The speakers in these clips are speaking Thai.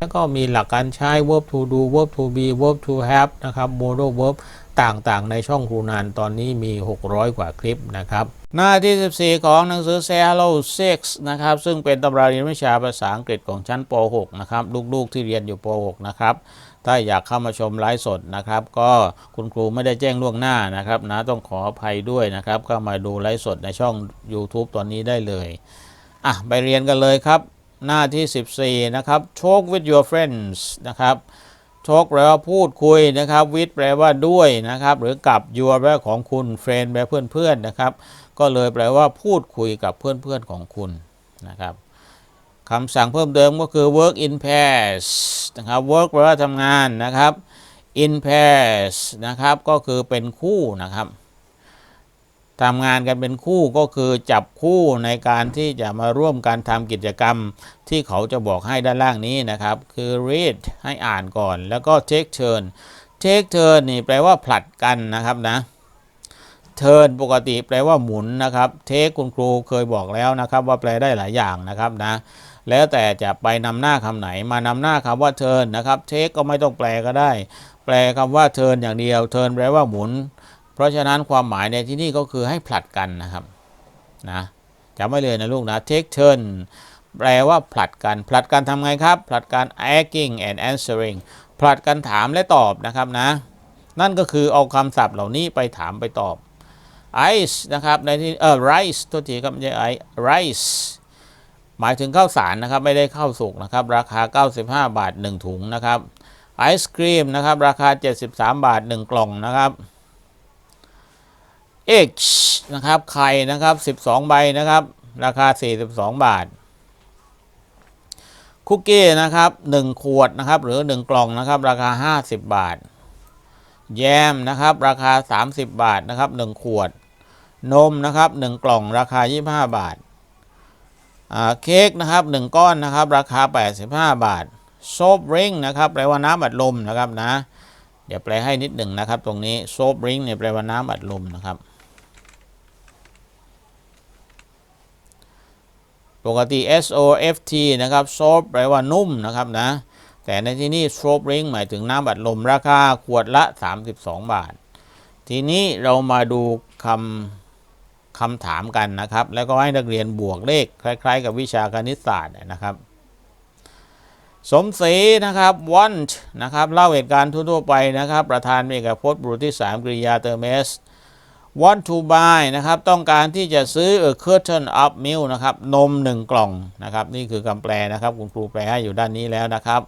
แล้วก็มีหลักการใช้ verb to do verb to be verb to have นะครับ modal verb ต่างๆ ในช่องครูนานตอนนี้มี 600 กว่าคลิปนะครับ หน้าที่ 14 ของหนังสือ Say Hello 6นะครับ ซึ่งเป็นตำราเรียนวิชาภาษาอังกฤษของชั้นป .6 นะครับ ลูกๆที่เรียนอยู่ป .6 นะครับ ถ้าอยากเข้ามาชมไลฟ์สดนะครับ ก็คุณครูไม่ได้แจ้งล่วงหน้านะครับนะต้องขออภัยด้วยนะครับเข้ามาดูไลฟ์สดในช่อง YouTube ตอนนี้ได้เลยอะไปเรียนกันเลยครับ หน้าที่ 14 นะครับ talk with your friends นะครับ talk แปลว่าพูดคุยนะครับ with แปลว่าด้วยนะครับ หรือกับ your แปลว่าของคุณ friend แปลเพื่อนๆนะครับ ก็เลยแปลว่าพูดคุยกับเพื่อนๆของคุณนะครับคำสั่งเพิ่มเติมก็คือ work in pairs นะครับ work แปลว่าทำงานนะครับ in pairs นะครับ ก็คือเป็นคู่นะครับ ทำงานกันเป็นคู่ก็คือจับคู่ในการที่จะมาร่วมกันทำกิจกรรม ที่เขาจะบอกให้ด้านล่างนี้นะครับ คือ read ให้อ่านก่อน แล้วก็ take turn take turn นี่แปลว่าผลัดกันนะครับนะ turn ปกติแปลว่าหมุนนะครับ take คุณครูเคยบอกแล้วนะครับ ว่าแปลได้หลายอย่างนะครับนะแล้วแต่จะไปนำหน้าคำไหนมานำหน้าคำว่า turn นะครับ take ก็ไม่ต้องแปลก็ได้ แปลคำว่า turn อย่างเดียว turn แปลว่าหมุน เพราะฉะนั้นความหมายในที่นี่ก็คือให้ผลัดกันนะครับนะจำไว้เลยนะลูกนะ take turn แปลว่าผลัดกัน ผลัดกันทำไงครับ ผลัดกัน asking and answering ผลัดกันถามและตอบนะครับนะ นั่นก็คือเอาคำศัพท์เหล่านี้ไปถามไปตอบ ice นะครับในที่เออ rice ตัวทีครับไม่ใช่ ice rice หมายถึงข้าวสารนะครับ ไม่ได้ข้าวสุกนะครับ ราคา 95 บาท 1 ถุงนะครับไอศครีมนะครับ ราคา 73 บาท 1 กล่องนะครับ egg นะครับไข่นะครับ 12 ใบนะครับ ราคา 42 บาท คุกกี้นะครับ 1 ขวดนะครับ หรือ 1 กล่องนะครับ ราคา 50 บาท แยมนะครับ ราคา 30 บาทนะครับ 1 ขวด นมนะครับ 1 กล่องราคา 25 บาทอ่าเค้กนะครับ 1 ก้อนนะครับ ราคา 85 บาท โซบริงนะครับแปลว่าน้ำอัดลมนะครับนะ เดี๋ยวแปลให้นิดหนึ่งนะครับ ตรงนี้โซบริงเนี่ยแปลว่าน้ำอัดลมนะครับ ปกติ S O F T นะครับ soft แปลว่านุ่มนะครับนะ แต่ในที่นี้ soft drink หมายถึงน้ำอัดลมราคาขวดละ 32 บาท ทีนี้เรามาดูคำคำถามกันนะครับ แล้วก็ให้นักเรียนบวกเลขคล้าย ๆ กับวิชาคณิตศาสตร์นะครับ สมศรีนะครับ want นะครับเล่าเหตุการณ์ทั่วๆไปนะครับ ประธานเอกพจน์บุรุษที่ 3กริยาเติม s want to buy นะครับ ต้องการที่จะซื้อ a carton of milk นะครับ นม1กล่องนะครับ นี่คือคำแปลนะครับ คุณครูแปลให้อยู่ด้านนี้แล้วนะครับ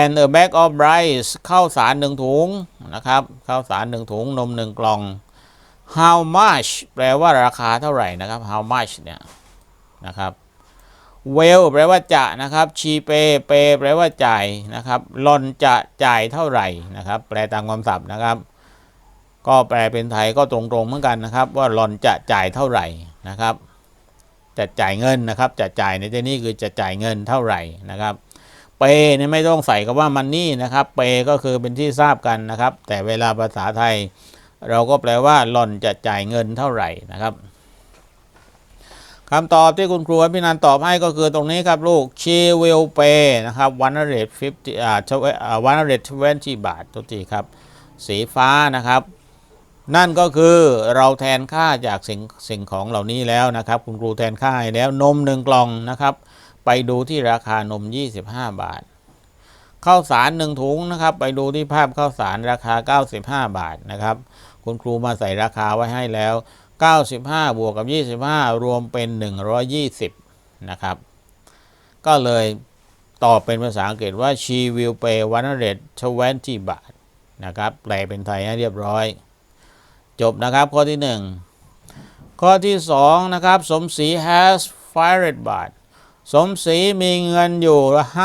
and a bag of rice ข้าวสาร1ถุงนะครับข้าวสาร1ถุงนม1กล่อง how much แปลว่าราคาเท่าไหร่นะครับ how much เนี่ยนะครับ well แปลว่าจะนะครับ she pay pay แปลว่าจ่ายนะครับลอนจะจ่ายเท่าไหร่นะครับ แปลตามคำศัพท์นะครับ ก็แปลเป็นไทยก็ตรงๆเหมือนกันนะครับ ว่าหลอนจะจ่ายเท่าไหร่นะครับ จะจ่ายเงินนะครับ จะจ่ายในที่นี้คือจะจ่ายเงินเท่าไหร่นะครับเปเนี่ยไม่ต้องใส่กับว่ามันนี่นะครับ เปก็คือเป็นที่ทราบกันนะครับ แต่เวลาภาษาไทย เราก็แปลว่าหลอนจะจ่ายเงินเท่าไหร่นะครับคำตอบที่คุณครูพี่นันตอบให้ก็คือตรงนี้ครับลูก she will pay นะครับ150อ่า120บาททุกทีครับ สีฟ้านะครับ นั่นก็คือเราแทนค่าจากสิ่งสิ่งของเหล่านี้แล้วนะครับ คุณครูแทนค่าให้แล้วนมหนึ่งกล่องนะครับ ไปดูที่ราคานม 25 บาทข้าวสารหนึ่งถุงนะครับ ไปดูที่ภาพข้าวสารราคา 95 บาทนะครับ คุณครูมาใส่ราคาไว้ให้แล้ว 95 บวกกับ 25 รวมเป็น 120 นะครับ ก็เลยตอบเป็นภาษาอังกฤษว่า she will pay 120 บาทนะครับ แปลเป็นไทยให้เรียบร้อย จบนะครับข้อที่ 1 ข้อที่ 2 นะครับ สมศรี has 500บาท สมศรีมีเงินอยู่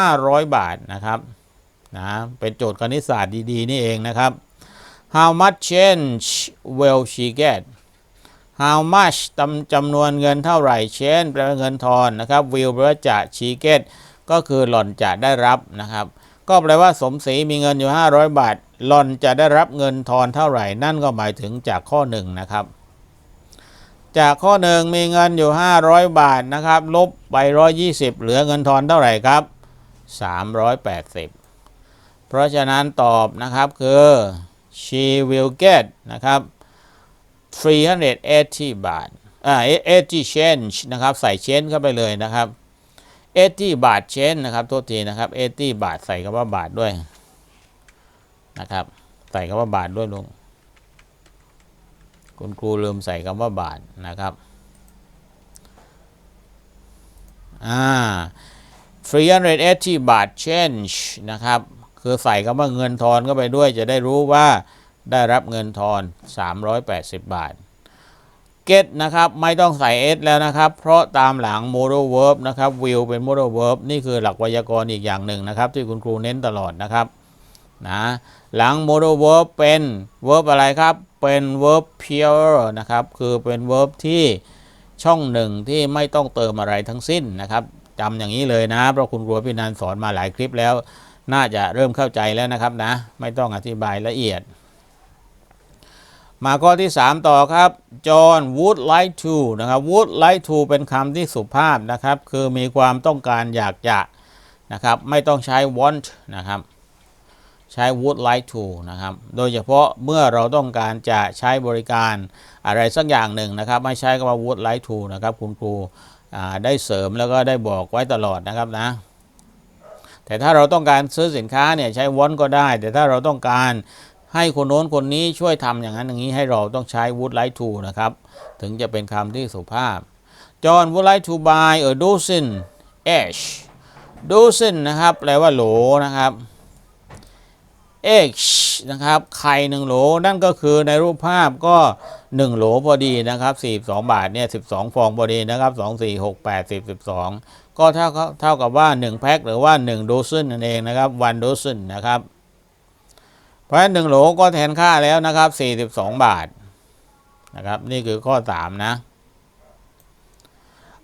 500 บาทนะครับนะเป็นโจทย์คณิตศาสตร์ดีๆ นี่เองนะครับ how much change will she get how much จำจำนวนเงินเท่าไหร่ change แปลว่าเงินทอนนะครับ will แปลว่าจะ she get ก็คือหล่อนจะได้รับนะครับ ก็แปลว่าสมศรีมีเงินอยู่ 500 บาท หล่อนจะได้รับเงินทอนเท่าไหร่ นั่นก็หมายถึงจากข้อหนึ่งนะครับ จากข้อหนึ่งมีเงินอยู่ 500 บาทนะครับ ลบไป 120 เหลือเงินทอนเท่าไหร่ครับ 380 เพราะฉะนั้นตอบนะครับคือ she will get นะครับ380 บาทอ่า80 change นะครับ ใส่ change เข้าไปเลยนะครับ80บาท change นะครับโทษทีนะครับ80บาทใส่คำว่าบาทด้วย นะครับ ใส่คำว่าบาทด้วยลุงคุณครูลืมใส่คำว่าบาทนะครับอ่า380 บาท change นะครับ คือใส่คำว่าเงินทอนเข้าไปด้วย จะได้รู้ว่าได้รับเงินทอน 380 บาท get นะครับ ไม่ต้องใส่ s แล้วนะครับ เพราะตามหลัง modal verb นะครับ will เป็น modal verb นี่คือหลักไวยากรณ์อีกอย่างหนึ่งนะครับ ที่คุณครูเน้นตลอดนะครับ นะหลัง modal verb เป็น verb อะไรครับ เป็น verb pure นะครับ คือเป็น verb ที่ช่องหนึ่งที่ไม่ต้องเติมอะไรทั้งสิ้นนะครับจำอย่างนี้เลยนะ เพราะคุณครูพี่นันสอนมาหลายคลิปแล้ว น่าจะเริ่มเข้าใจแล้วนะครับนะ ไม่ต้องอธิบายละเอียด มาข้อที่ 3 ต่อครับ John would like to นะครับ would like to เป็นคำที่สุภาพนะครับ คือมีความต้องการอยากจะนะครับ ไม่ต้องใช้ want นะครับ ใช้ would like to นะครับ โดยเฉพาะเมื่อเราต้องการจะใช้บริการอะไรสักอย่างหนึ่งนะครับ ไม่ใช้คำว่า would like to นะครับ คุณครูได้เสริมแล้วก็ได้บอกไว้ตลอดนะครับนะ แต่ถ้าเราต้องการซื้อสินค้าเนี่ยใช้ want ก็ได้ แต่ถ้าเราต้องการให้คนโน้นคนนี้ช่วยทำอย่างนั้นอย่างนี้ให้เราต้องใช้ would like to นะครับ ถึงจะเป็นคำที่สุภาพ John would like to buy a dozen each dozen นะครับ แปลว่าโหลนะครับ H นะครับไข่หนึ่งโหลนั่นก็คือในรูปภาพก็ 1 โหลพอดีนะครับ42 บาทเนี่ย12 ฟองพอดีนะครับ 2 4 6 8 10 12 ก็เท่าเท่ากับว่า 1 แพ็คหรือว่า 1 โดซึนนั่นเองนะครับ one dozen นะครับ เพราะฉะนั้น1โหลก็แทนค่าแล้วนะครับ 42 บาทนะครับนี่คือข้อ 3 นะ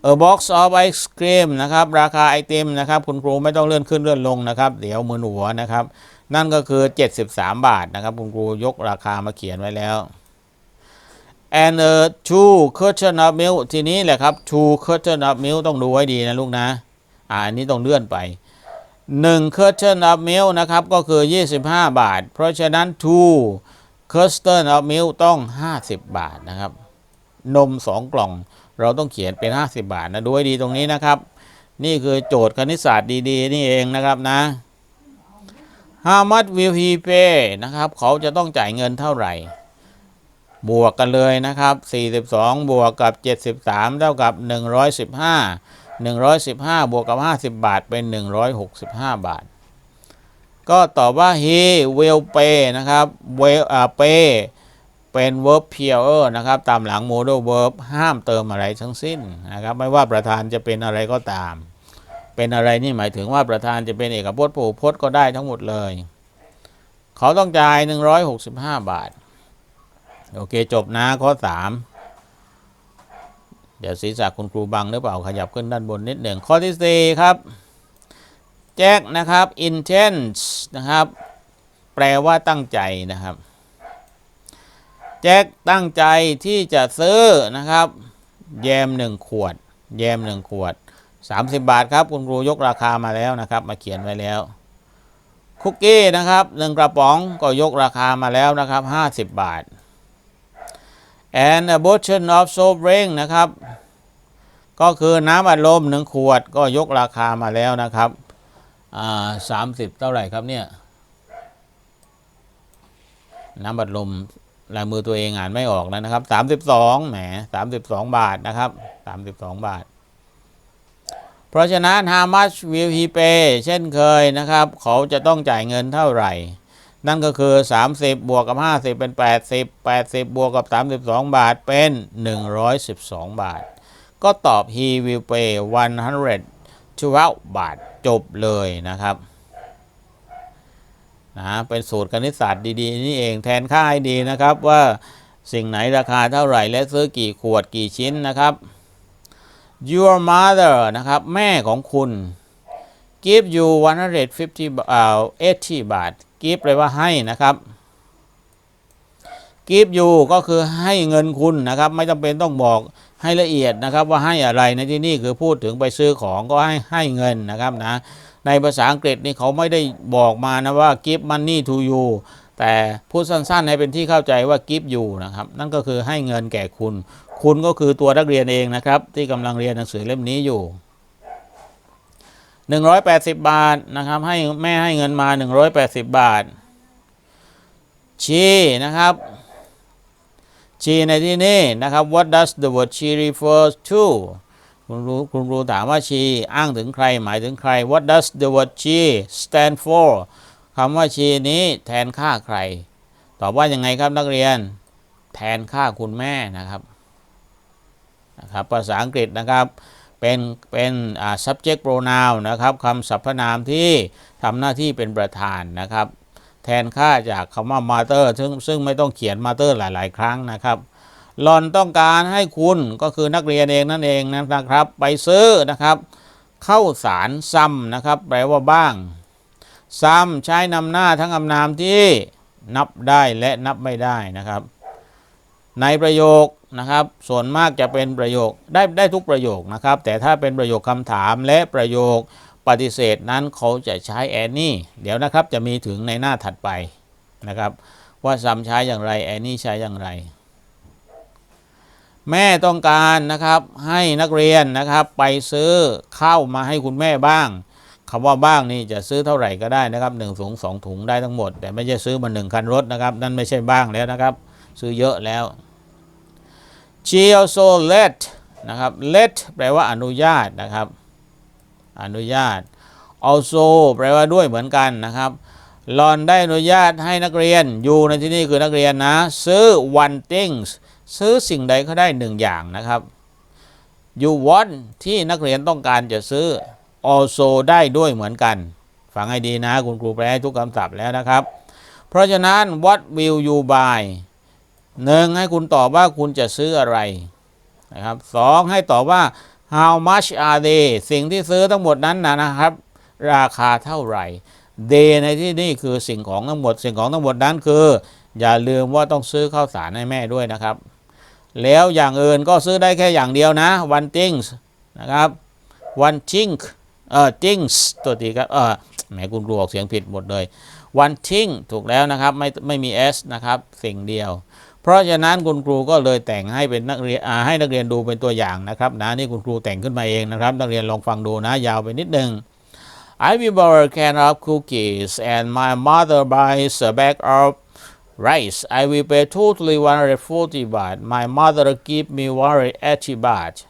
A box of ice cream นะครับ ราคาไอติมนะครับ คุณครูไม่ต้องเลื่อนขึ้นเลื่อนลงนะครับ เดี๋ยวมือหัวนะครับ นั่นก็คือ 73 บาทนะครับคุณครูยกราคามาเขียนไว้แล้ว and a two curtain of milk ทีนี้แหละครับ two curtain of milk ต้องดูไว้ดีนะลูกนะอ่าอันนี้ต้องเลื่อนไป1 curtain of milk นะครับก็คือ 25 บาท เพราะฉะนั้น two curtain of milk ต้อง 50 บาทนะครับ นม 2 กล่องเราต้องเขียนเป็น 50 บาทนะดูให้ดีตรงนี้นะครับ นี่คือโจทย์คณิตศาสตร์ดีๆ นี่เองนะครับนะ How much will he pay นะครับ เขาจะต้องจ่ายเงินเท่าไหร่ บวกกันเลยนะครับ 42 บวกกับ 73 เท่ากับ 115 115 บวกกับ 50 บาท เป็น 165 บาท ก็ตอบว่า he will pay นะครับ will pay เป็น verb pure นะครับ ตามหลัง modal verb ห้ามเติมอะไรทั้งสิ้นนะครับ ไม่ว่าประธานจะเป็นอะไรก็ตาม เป็นอะไรนี่หมายถึงว่าประธานจะเป็นเอกพจน์ผูพจน์ก็ได้ทั้งหมดเลย เขาต้องจ่าย 165 บาท โอเคจบนะข้อ 3 เดี๋ยวศีรษะคุณครูบังหรือเปล่าขยับขึ้นด้านบนนิดหนึ่งข้อที่ 4 ครับ แจ็คนะครับ intense นะครับ แปลว่าตั้งใจนะครับแจ็คตั้งใจที่จะซื้อนะครับ แยม1ขวด แยม1ขวด 30 บาทครับคุณครูยกราคามาแล้วนะครับ มาเขียนไว้แล้ว คุกกี้นะครับหนึ่งกระป๋องก็ยกราคามาแล้วนะครับ 50 บาท and a bottle of soft drink นะครับ ก็คือน้ำอัดลมหนึ่งขวดก็ยกราคามาแล้วนะครับสามสิบเท่าไหร่ครับเนี่ย น้ำอัดลมลายมือตัวเองอ่านไม่ออกแล้วนะครับสามสิบสองแหมสามสิบสองบาทนะครับสามสิบสองบาท เพราะฉะนั้น how much will he pay เช่นเคยนะครับ เขาจะต้องจ่ายเงินเท่าไหร่ นั่นก็คือ 30 บวกกับ 50 เป็น 80 80 บวกกับ 32 บาทเป็น 112 บาท ก็ตอบ he will pay 112 บาท จบเลยนะครับนะเป็นสูตรคณิตศาสตร์ดีๆ นี่เองแทนค่าให้ดีนะครับว่าสิ่งไหนราคาเท่าไหร่และซื้อกี่ขวดกี่ชิ้นนะครับ your mother นะครับ แม่ของคุณ give you 150อ่า80 บาท give แปลว่าให้นะครับ give you ก็คือให้เงินคุณนะครับ ไม่จำเป็นต้องบอกให้ละเอียดนะครับ ว่าให้อะไรในที่นี่คือพูดถึงไปซื้อของก็ให้ให้เงินนะครับนะในภาษาอังกฤษนี่เขาไม่ได้บอกมานะว่า give money to you แต่พูดสั้นๆ ให้เป็นที่เข้าใจว่า give you นะครับ นั่นก็คือให้เงินแก่คุณ คุณก็คือตัวนักเรียนเองนะครับ ที่กำลังเรียนหนังสือเล่มนี้อยู่ 180 บาทนะครับ ให้แม่ให้เงินมา 180 บาท ชีนะครับ ชีในที่นี้นะครับ what does the word she refers to คุณรู้คุณรู้ถามว่าชีอ้างถึงใครหมายถึงใคร what does the word she stand for คำว่าชีนี้แทนค่าใคร ตอบว่ายังไงครับนักเรียน แทนค่าคุณแม่นะครับ นะครับภาษาอังกฤษนะครับเป็นเป็น subject pronoun นะครับคำสรรพนามที่ทำหน้าที่เป็นประธานนะครับ แทนค่าจากคำว่า mother ซึ่งซึ่งไม่ต้องเขียน mother หลาย ๆ ครั้งนะครับหลอนต้องการให้คุณก็คือนักเรียนเองนั่นเองนะครับ ไปซื้อนะครับเข้าสารซ้ำนะครับ แปลว่าบ้าง ซ้ำใช้นำหน้าทั้งอำนามที่นับได้และนับไม่ได้นะครับ ในประโยคนะครับ ส่วนมากจะเป็นประโยคได้ได้ทุกประโยคนะครับ แต่ถ้าเป็นประโยคคำถามและประโยคปฏิเสธนั้นเขาจะใช้แอนนี่เดี๋ยวนะครับจะมีถึงในหน้าถัดไปนะครับ ว่าซ้ำใช้อย่างไรแอนนี่ใช้อย่างไร แม่ต้องการนะครับให้นักเรียนนะครับไปซื้อข้าวมาให้คุณแม่บ้างคำว่าบ้างนี่จะซื้อเท่าไหร่ก็ได้นะครับหนึ่งถุงสองถุงได้ทั้งหมด แต่ไม่ใช่ซื้อมาหนึ่งคันรถนะครับนั่นไม่ใช่บ้างแล้วนะครับ ซื้อเยอะแล้ว she also let นะครับ let แปลว่าอนุญาตนะครับ อนุญาต also แปลว่าด้วยเหมือนกันนะครับหลอนได้อนุญาตให้นักเรียนอยู่ในที่นี้คือนักเรียนนะ ซื้อ one things ซื้อสิ่งใดก็ได้หนึ่งอย่างนะครับ you want ที่นักเรียนต้องการจะซื้อ also ได้ด้วยเหมือนกันฟังให้ดีนะ คุณครูแปลทุกคำศัพท์แล้วนะครับ เพราะฉะนั้น what will you buy หนึ่งให้คุณตอบว่าคุณจะซื้ออะไรนะครับสองให้ตอบว่า how much are they สิ่งที่ซื้อทั้งหมดนั้นนะนะครับ ราคาเท่าไหร่ they ในที่นี่คือสิ่งของทั้งหมด สิ่งของทั้งหมดนั้นคือ อย่าลืมว่าต้องซื้อข้าวสารให้แม่ด้วยนะครับ แล้วอย่างอื่นก็ซื้อได้แค่อย่างเดียวนะ one things นะครับ one thing เอ่อ things ตัวทีครับเออแหมคุณครูออกเสียงผิดหมดเลย one thing ถูกแล้วนะครับ ไม่ไม่มี s นะครับ สิ่งเดียว เพราะฉะนั้นคุณครูก็เลยแต่งให้เป็นนักเรียนให้นักเรียนดูเป็นตัวอย่างนะครับนะนี่คุณครูแต่งขึ้นมาเองนะครับ นักเรียนลองฟังดูนะยาวไปนิดนึง I will borrow a can of cookies and my mother buys a bag of rice. I will pay totally 140 baht. My mother give me 180 baht.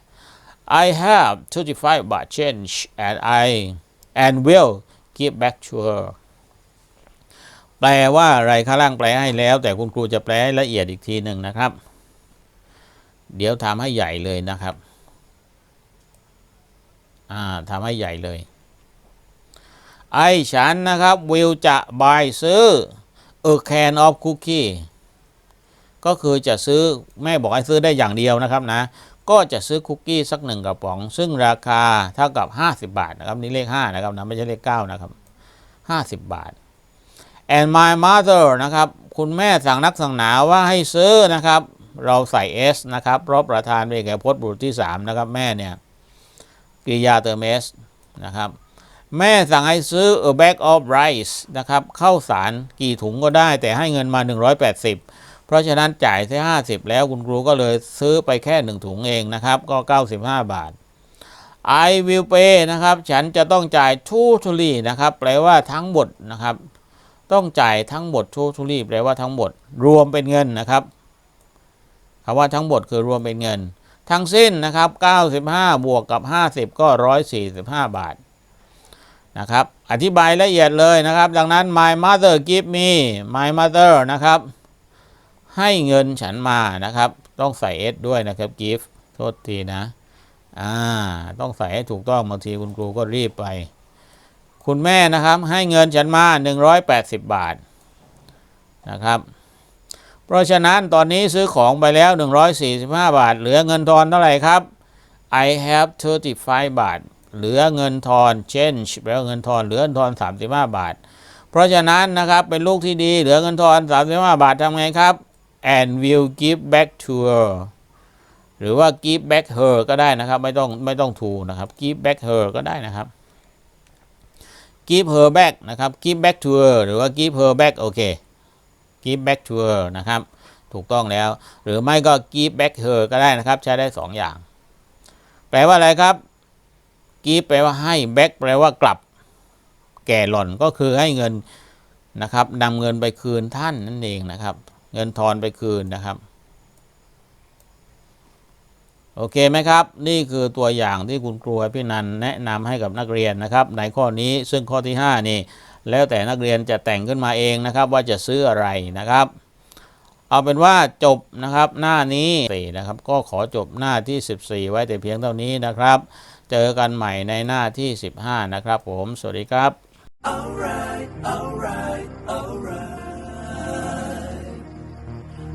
I have 35 baht change and I and will give back to her. แปลว่าอะไรข้างล่างแปลให้แล้ว แต่คุณครูจะแปลให้ละเอียดอีกทีหนึ่งนะครับ เดี๋ยวทำให้ใหญ่เลยนะครับ อ่าทำให้ใหญ่เลย ไอฉันนะครับวิวจะบายซื้อ a can of cookie ก็คือจะซื้อแม่บอกให้ซื้อได้อย่างเดียวนะครับนะ ก็จะซื้อคุกกี้สักหนึ่งกระป๋อง ซึ่งราคาเท่ากับ 50 บาทนะครับนี่เลข 5 นะครับนะไม่ใช่เลข 9 นะครับ 50 บาท and my mother นะครับ คุณแม่สั่งนักสั่งหนาว่าให้ซื้อนะครับ เราใส่ s นะครับ เพราะประธานเป็นแก่พจน์บุตรที่ 3 นะครับ แม่เนี่ยกริยาเติม s นะครับ แม่สั่งให้ซื้อ a bag of rice นะครับข้าวสารกี่ถุงก็ได้แต่ให้เงินมา 180 เพราะฉะนั้นจ่ายแค่50 แล้วคุณครูก็เลยซื้อไปแค่ 1 ถุงเองนะครับ ก็ 95 บาท I will pay นะครับ ฉันจะต้องจ่าย totally นะครับ แปลว่าทั้งหมดนะครับ ต้องจ่ายทั้งหมด totally แปลว่าทั้งหมดรวมเป็นเงินนะครับคำว่าทั้งหมดคือรวมเป็นเงิน ทั้งสิ้นนะครับ 95 บวกกับ 50 ก็ 145 บาทนะครับอธิบายละเอียดเลยนะครับ ดังนั้น my mother give me my mother นะครับ ให้เงินฉันมานะครับ ต้องใส่ s ด้วยนะครับ give โทษทีนะอ่าต้องใส่ให้ถูกต้องบางทีคุณครูก็รีบไป คุณแม่นะครับให้เงินฉันมา 180 บาทนะครับ เพราะฉะนั้นตอนนี้ซื้อของไปแล้ว 145 บาท เหลือเงินทอนเท่าไหร่ครับ I have 35 บาท เหลือเงินทอน change แปลว่าเงินทอนเหลือเงินทอน 35 บาท เพราะฉะนั้นนะครับเป็นลูกที่ดีเหลือเงินทอน 35 บาททำไงครับ and will give back to her หรือว่า give back her ก็ได้นะครับ ไม่ต้องไม่ต้อง to นะครับ give back her ก็ได้นะครับ give her back นะครับ give back to her หรือว่า give her back โอเค give back to her นะครับ ถูกต้องแล้ว หรือไม่ก็ give back her ก็ได้นะครับ ใช้ได้สองอย่าง แปลว่าอะไรครับ give แปลว่าให้ back แปลว่ากลับ แก่หล่อนก็คือให้เงินนะครับนำเงินไปคืนท่านนั่นเองนะครับ เงินทอนไปคืนนะครับ โอเคไหมครับ นี่คือตัวอย่างที่คุณครูพี่นันแนะนำให้กับนักเรียนนะครับ ในข้อนี้ซึ่งข้อที่ 5 นี่ แล้วแต่นักเรียนจะแต่งขึ้นมาเองนะครับ ว่าจะซื้ออะไรนะครับ เอาเป็นว่าจบนะครับหน้านี้สี่นะครับ ก็ขอจบหน้าที่ 14 ไว้แต่เพียงเท่านี้นะครับ เจอกันใหม่ในหน้าที่ 15 นะครับ ผม สวัสดีครับ Alright, alright, alright.